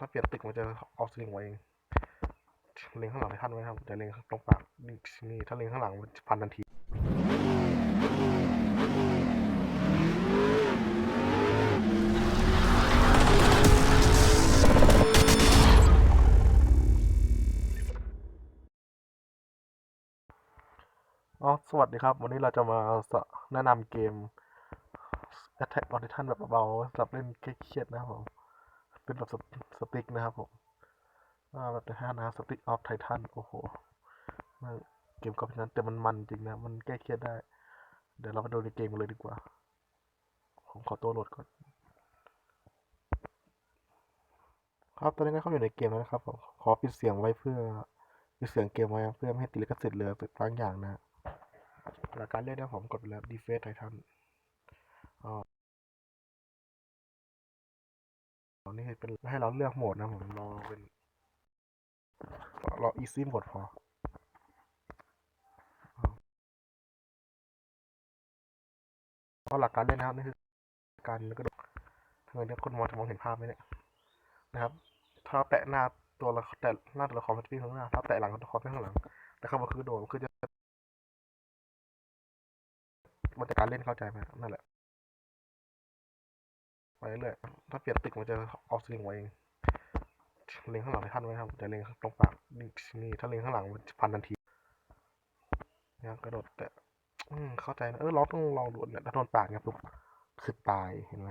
ถ้าเปลี่ยนตึกมันจะออกสลิงไว้เองเล็งข้างหลังให้ท่านไว้ครับแต่เล็งตรงปากนี่ถ้าเล็งข้างหลังมันจะพันทันทีอ๋อสวัสดีครับ วันนี้เราจะมาแนะนำเกม Attack on Titan แบบเบาๆสำหรับเล่นเครียดๆนะครับผม เป็นแบบสติ๊กนะครับผมอ่าแบบห้านะสติ๊กออฟไททันโอ้โหเกมก็เป็นนั้นแต่มันมันจริงนะ มันแก้เครียดได้ เดี๋ยวเรามาดูในเกมกันเลยดีกว่า ผมขอตัวโหลดก่อน ครับตอนนี้ก็เข้าอยู่ในเกมแล้วนะครับผมขอปิดเสียงไว้เพื่อปิดเสียงเกมไว้เพื่อไม่ให้ติดลิขสิทธิ์เลยบางอย่างนะหลักการเล่นนะผมกดไปแล้ว Defense Titan อ๋อ อันนี่เป็นให้เราเลือกโหมดนะผมลองเป็นเรา easy โหมดพออ๋อหลักการเล่นนะครับนี่คือการแล้วก็ทำไมเนี่ยคนมองจะมองเห็นภาพไหมเนี่ยนะครับ ถ้าแตะหน้าตัวละแตะหน้าตัวละครมันจะวิ่งข้างหน้า ถ้าแตะหลังตัวละครไปข้างหลัง แต่คำว่าคือโดดคือจะมันจะการเล่นเข้าใจไหมนั่นแหละ ไปเรื่อยถ้าเปลี่ยนตึกมันจะออกสลิงไว้เองเล็งข้างหลังให้ท่านไว้ครับแต่เล็งตรงปากนี่ถ้าเล็งข้างหลังมันจะพันทันทีเนี่ยกระโดดแต่อืมเข้าใจนะเออเราต้องลองดูเนี่ยถ้าโดนปากเนี่ยปุ๊บคือตายเห็นไหม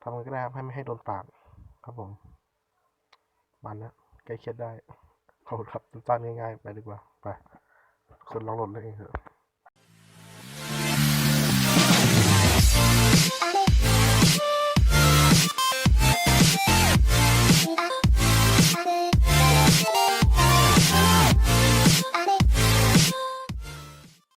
ทำมันก็ได้ครับให้ไม่ให้โดนปากครับผมมันนะแก้เคียดได้ขอบคุณครับสั้นๆง่ายๆไปดีกว่าไปคนลองโหลดเลยเองเถอะ